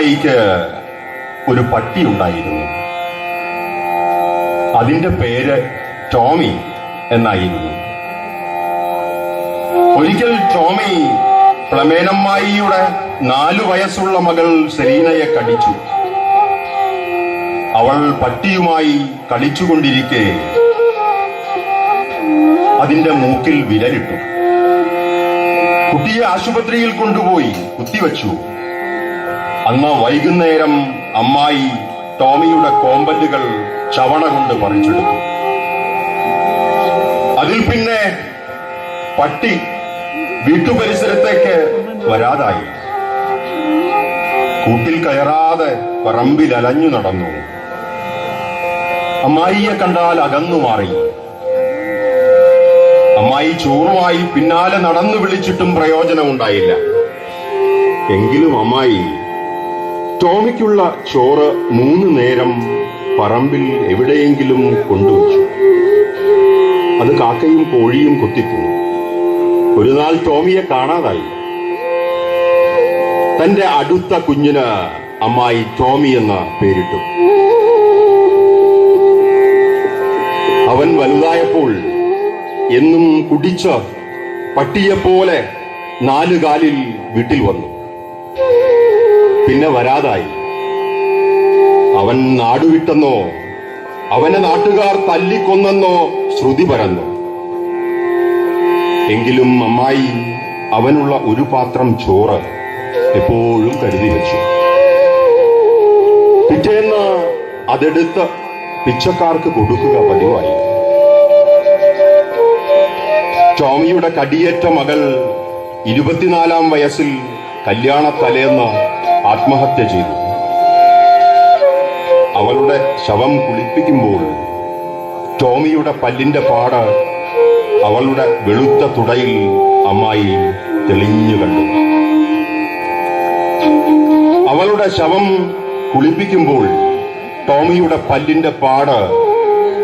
അമ്മായിക്ക് ഒരു പട്ടി ഉണ്ടായിരുന്നു. അതിന്റെ പേര് ടോമി എന്നായിരുന്നു. ഒരിക്കൽ ടോമി പ്ലമേനമ്മായിയുടെ നാലു വയസ്സുള്ള മകൾ സെലീനയെ കടിച്ചു. അവൾ പട്ടിയുമായി കളിച്ചുകൊണ്ടിരിക്കെ അതിന്റെ മൂക്കിൽ വിരലിട്ടു. കുട്ടിയെ ആശുപത്രിയിൽ കൊണ്ടുപോയി കുത്തിവച്ചു. അന്ന് വൈകുന്നേരം അമ്മായി ടോമിയുടെ കോമ്പറ്റുകൾ ചവണ കൊണ്ട് പറിച്ചെടുത്തു. അതിൽ പിന്നെ പട്ടി വീട്ടുപരിസരത്തേക്ക് വരാതായി. കൂട്ടിൽ കയറാതെ പറമ്പിൽ അലഞ്ഞു നടന്നു. അമ്മായിയെ കണ്ടാൽ അകന്നു മാറി. അമ്മായി ചോറുമായി പിന്നാലെ നടന്നു വിളിച്ചിട്ടും പ്രയോജനമുണ്ടായില്ല. എങ്കിലും അമ്മായി ടോമിക്കുള്ള ചോറ് മൂന്ന് നേരം പറമ്പിൽ എവിടെയെങ്കിലും കൊണ്ടുവച്ചു. അത് കാക്കയും കോഴിയും കൊത്തിക്കുന്നു ഒരു നാൾ ടോമിയെ കാണാതായി. തന്റെ അടുത്ത കുഞ്ഞിന് അമ്മായി ടോമി എന്ന പേരിട്ടു. അവൻ വലുതായപ്പോൾ എന്നും കുടിച്ച് പട്ടിയെ പട്ടിയെപ്പോലെ നാലുകാലിൽ വീട്ടിൽ വന്നു. പിന്നെ വരാതായി. അവൻ നാടുവിട്ടെന്നോ അവനെ നാട്ടുകാർ തല്ലിക്കൊന്നെന്നോ ശ്രുതി പരന്നു. എങ്കിലും അമ്മായി അവനുള്ള ഒരു പാത്രം ചോറ് എപ്പോഴും കരുതി വെച്ചു. പിറ്റേന്ന് അതെടുത്ത് പിച്ചക്കാർക്ക് കൊടുക്കുക പതിവായി. ടോമിയുടെ കടിയേറ്റ മകൾ ഇരുപത്തിനാലാം വയസ്സിൽ കല്യാണ തലേന്ന് ആത്മഹത്യ ചെയ്തു. അവളുടെ ശവം കുളിപ്പിക്കുമ്പോൾ ടോമിയുടെ പല്ലിന്റെ പാട് അവളുടെ വെളുത്ത തുടയിൽ അമ്മായി തെളിഞ്ഞു കണ്ടു. അവളുടെ ശവം കുളിപ്പിക്കുമ്പോൾ ടോമിയുടെ പല്ലിന്റെ പാട്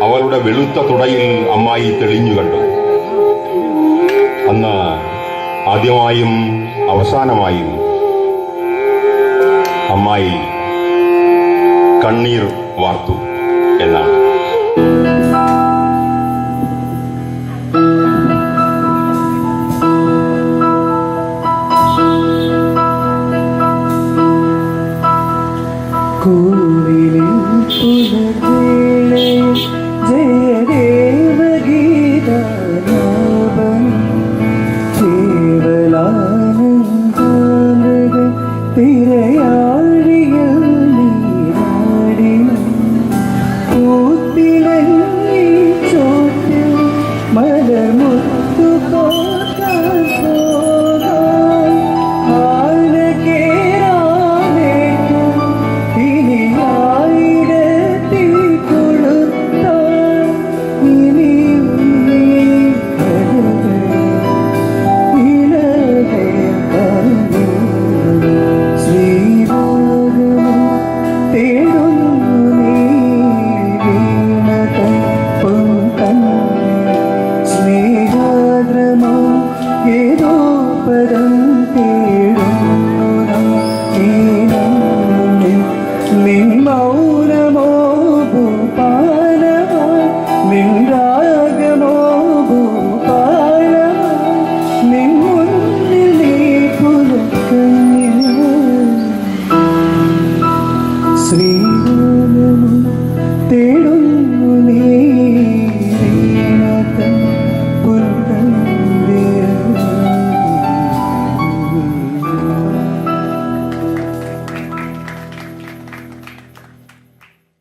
അവളുടെ വെളുത്ത തുടയിൽ അമ്മായി തെളിഞ്ഞു കണ്ടു. അന്ന് ആദ്യമായും അവസാനമായും അമ്മായി കണ്ണീർ വാർത്തു എന്നാണ്. കോവിലിൻ പുലർവേളയിൽ ജയദേവഗീതാലാപനം